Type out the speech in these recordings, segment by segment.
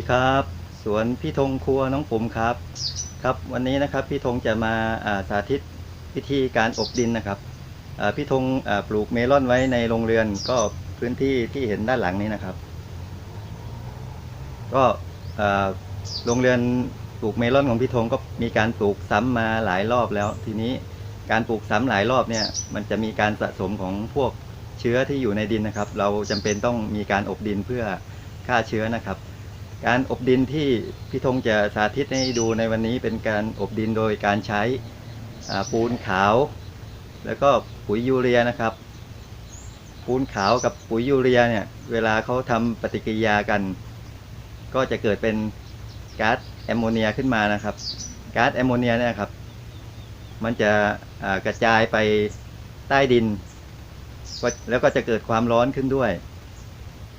ดีครับ สวนพี่ธงครัวน้องผมครับ ครับวันนี้นะครับพี่ธงจะมาาสาธิตวิธีการอบดินนะครับพี่ธงปลูกเมลอนไว้ในโรงเรือนก็พื้นที่ที่เห็นด้านหลังนี้นะครับ ก็โรงเรือนปลูกเมลอนของพี่ธงก็มีการปลูกซ้ำมาหลายรอบแล้ว ทีนี้การปลูกซ้ำหลายรอบเนี่ยมันจะมีการสะสมของพวกเชื้อที่อยู่ในดินนะครับ เราจำเป็นต้องมีการอบดินเพื่อฆ่าเชื้อนะครับ การอบดินที่พี่ธงจะสาธิตให้ดูในวันนี้เป็นการอบดินโดยการใช้ปูนขาว แล้วก็ปุ๋ยยูเรียนะครับ ปูนขาวกับปุ๋ยยูเรียเนี่ยเวลาเขาทำปฏิกิริยากัน ก็จะเกิดเป็นก๊าซแอมโมเนียขึ้นมานะครับก๊าซแอมโมเนียเนี่ยครับมันจะกระจายไปใต้ดิน แล้วก็จะเกิดความร้อนขึ้นด้วย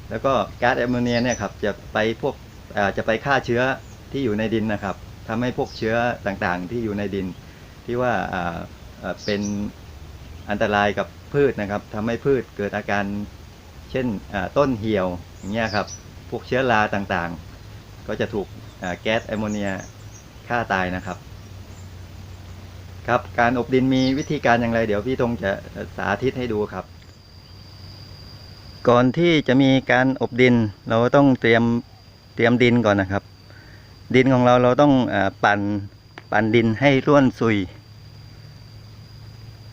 แล้วก็ก๊าซแอมโมเนียเนี่ยครับจะไปพวก จะไปฆ่าเชื้อที่อยู่ในดินนะครับทำให้พวกเชื้อต่างๆ ที่อยู่ในดิน ที่ว่าเป็นอันตรายกับพืชนะครับทำให้พืชเกิดอาการเช่นต้นเหี่ยวอย่างเงี้ยครับพวกเชื้อราต่างๆ ก็จะถูกแก๊สแอมโมเนียฆ่าตายนะครับครับการอบดินมีวิธีการอย่างไร เดี๋ยวพี่ธงจะสาธิตให้ดูครับ ก่อนที่จะมีการอบดิน เราต้องเตรียม เตรียมดินก่อนนะครับ ดินของเราเราต้องอปั่นปั่นดินให้ร่วนซุย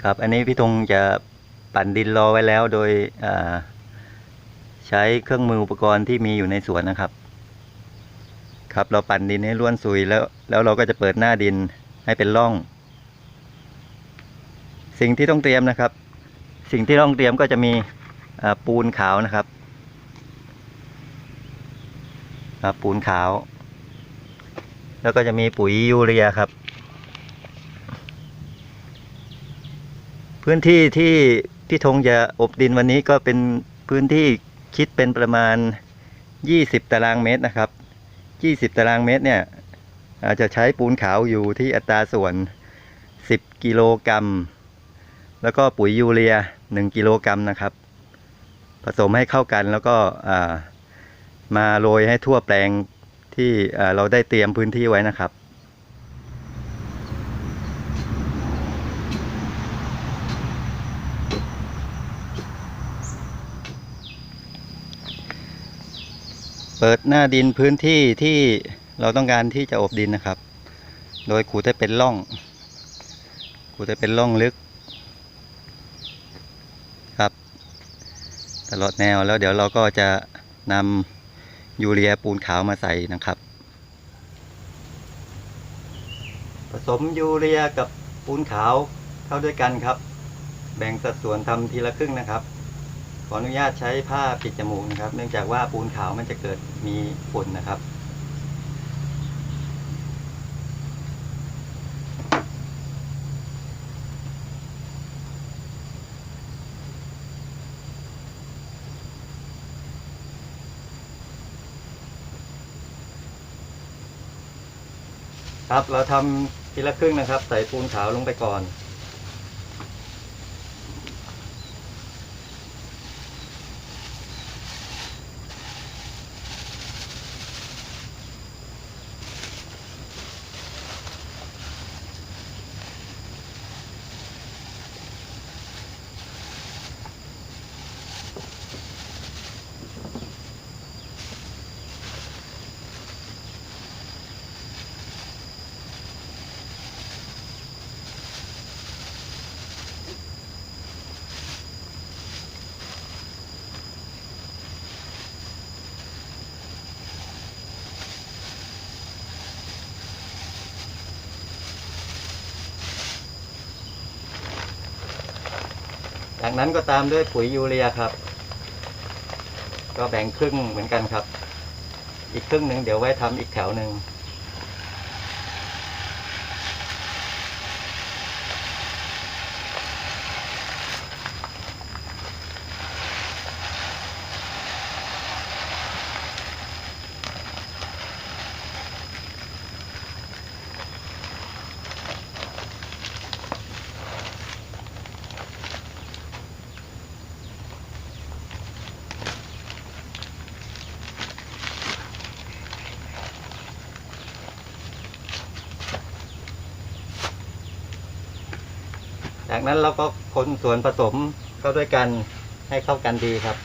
ครับอันนี้พี่ธงจะปั่นดินรอไว้แล้วโดยใช้เครื่องมืออุปกรณ์ที่มีอยู่ในสวนนะครับ ครับเราปั่นดินให้ร่วนซุยแล้วแล้วเราก็จะเปิดหน้าดินให้เป็นร่อง สิ่งที่ต้องเตรียมนะครับ สิ่งที่ต้องเตรียมก็จะมีปูนขาวนะครับ อ่าปูนขาว แล้วก็จะมีปุ๋ยยูเรียครับ พื้นที่ที่พี่ธงจะอบดินวันนี้ก็เป็นพื้นที่คิดเป็นประมาณ 20 ตารางเมตรนะครับ 20 ตารางเมตรเนี่ยอาจจะใช้ปูนขาวอยู่ที่อัตราส่วน 10 กิโลกรัม แล้วก็ปุ๋ยยูเรีย 1 กิโลกรัมนะครับ ผสมให้เข้ากันแล้วก็อ่า มาโรยให้ทั่วแปลงที่เราได้เตรียมพื้นที่ไว้นะครับเปิดหน้าดินพื้นที่ที่เราต้องการที่จะอบดินนะครับ โดยขูดให้เป็นร่อง ขูดให้เป็นร่องลึก ครับ ตลอดแนวแล้วเดี๋ยวเราก็จะนำ ยูเรียปูนขาวมาใส่นะครับ ผสมยูเรียกับปูนขาวเข้าด้วยกันครับ แบ่งสัดส่วนทำทีละครึ่งนะครับ ขออนุญาตใช้ผ้าปิดจมูกนะครับ เนื่องจากว่าปูนขาวมันจะเกิดมีฝุ่นนะครับ ครับ เราทำทีละครึ่งนะครับ ใส่ปูนขาวลงไปก่อน จากนั้นก็ตามด้วยปุ๋ยยูเรียครับ ก็แบ่งครึ่งเหมือนกันครับ อีกครึ่งหนึ่งเดี๋ยวไว้ทำอีกแถวหนึ่ง จากนั้นเราก็คนส่วนผสมเข้าด้วยกันให้เข้ากันดีครับ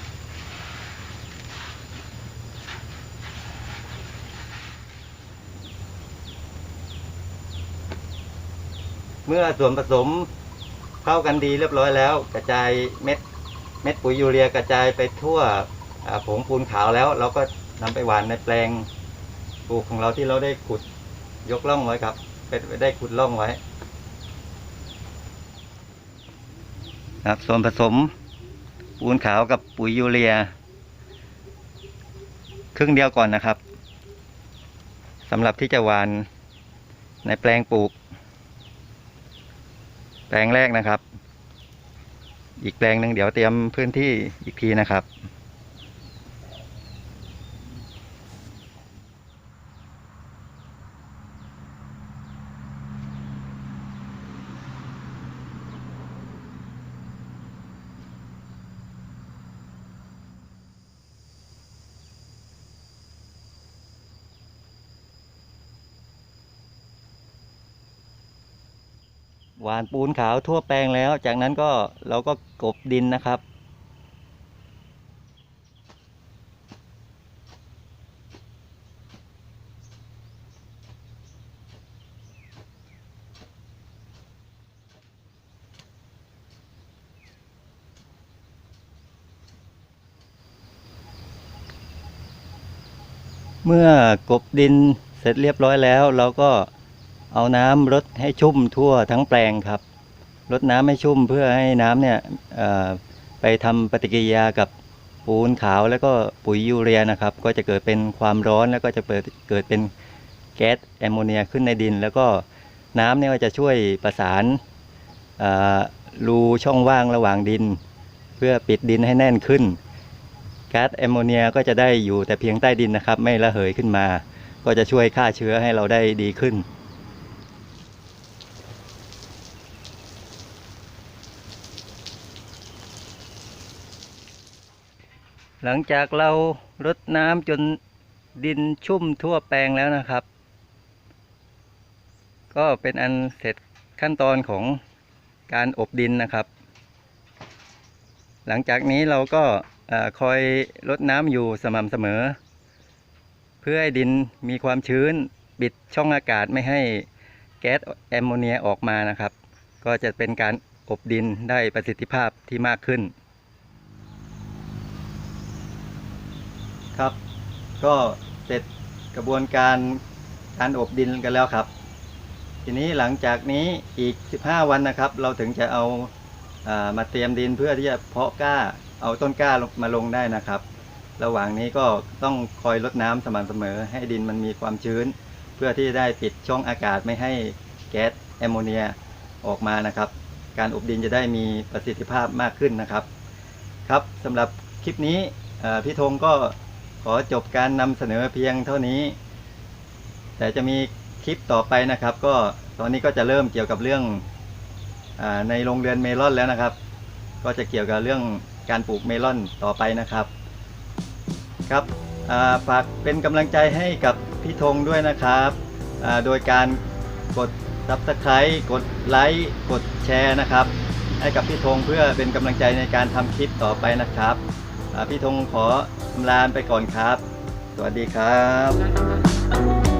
เมื่อส่วนผสมเข้ากันดีเรียบร้อยแล้ว กระจายเม็ดเม็ดปุ๋ยยูเรียกระจายไปทั่วผงปูนขาวแล้ว เราก็นำไปหว่านในแปลงปลูกของเราที่เราได้ขุดยกล่องไว้ครับ เป็นได้ขุดล่องไว้ ครับ ส่วนผสมปูนขาวกับปุ๋ยยูเรีย ครึ่งเดียวก่อนนะครับสำหรับที่จะหวานในแปลงปลูก แปลงแรกนะครับ อีกแปลงหนึ่งเดี๋ยวเตรียมพื้นที่อีกทีนะครับ หวานปูนขาวทั่วแปลงแล้ว จากนั้นก็เราก็กบดินนะครับ เมื่อกบดินเสร็จเรียบร้อยแล้วเราก็ เอาน้ำรดให้ชุ่มทั่วทั้งแปลงครับรดน้ำให้ชุ่มเพื่อให้น้ำเนี่ยไปทำปฏิกิริยากับปูนขาวแล้วก็ปุ๋ยยูเรียนะครับ ก็จะเกิดเป็นความร้อนแล้วก็จะเกิดเกิดเป็นแก๊สแอมโมเนียขึ้นในดิน แล้วก็น้ำเนี่ยก็จะช่วยประสานรูช่องว่างระหว่างดิน เพื่อปิดดินให้แน่นขึ้นแก๊าซแอมโมเนียก็จะได้อยู่แต่เพียงใต้ดินนะครับ ไม่ระเหยขึ้นมา ก็จะช่วยฆ่าเชื้อให้เราได้ดีขึ้น หลังจากเรารดน้ำจนดินชุ่มทั่วแปลงแล้วนะครับ ก็เป็นอันเสร็จขั้นตอนของการอบดินนะครับ หลังจากนี้เราก็คอยรดน้ำอยู่สม่ำเสมอ เพื่อให้ดินมีความชื้นปิดช่องอากาศไม่ให้แก๊สแอมโมเนียออกมานะครับ ก็จะเป็นการอบดินได้ประสิทธิภาพที่มากขึ้น ครับ ก็เสร็จกระบวนการการอบดินกันแล้วครับ ทีนี้หลังจากนี้อีก 15 วันนะครับ เราถึงจะเอาอามาเตรียมดินเพื่อที่จะเพาะกล้าเอาต้นกล้ามาลงได้นะครับ ระหว่างนี้ก็ต้องคอยรดน้ำสม่ำเสมอ ให้ดินมันมีความชื้น เพื่อที่ได้ปิดช่องอากาศไม่ให้แก๊สแอมโมเนียออกมานะครับ การอบดินจะได้มีประสิทธิภาพมากขึ้นนะครับ ครับสำหรับคลิปนี้พี่ธงก็ ขอจบการนำเสนอเพียงเท่านี้ แต่จะมีคลิปต่อไปนะครับ ก็ตอนนี้ก็จะเริ่มเกี่ยวกับเรื่องอในโรงเรือนเมลอนแล้วนะครับ ก็จะเกี่ยวกับเรื่องการปลูกเมลอนต่อไปนะครับครับฝากเป็นกำลังใจให้กับพี่ธงด้วยนะครับโดยการกด Subscribe กดไลค์กดแชร์นะครับ ให้กับพี่ธงเพื่อเป็นกำลังใจในการทำคลิปต่อไปนะครับ พี่ธงขอลาไปก่อนครับ สวัสดีครับ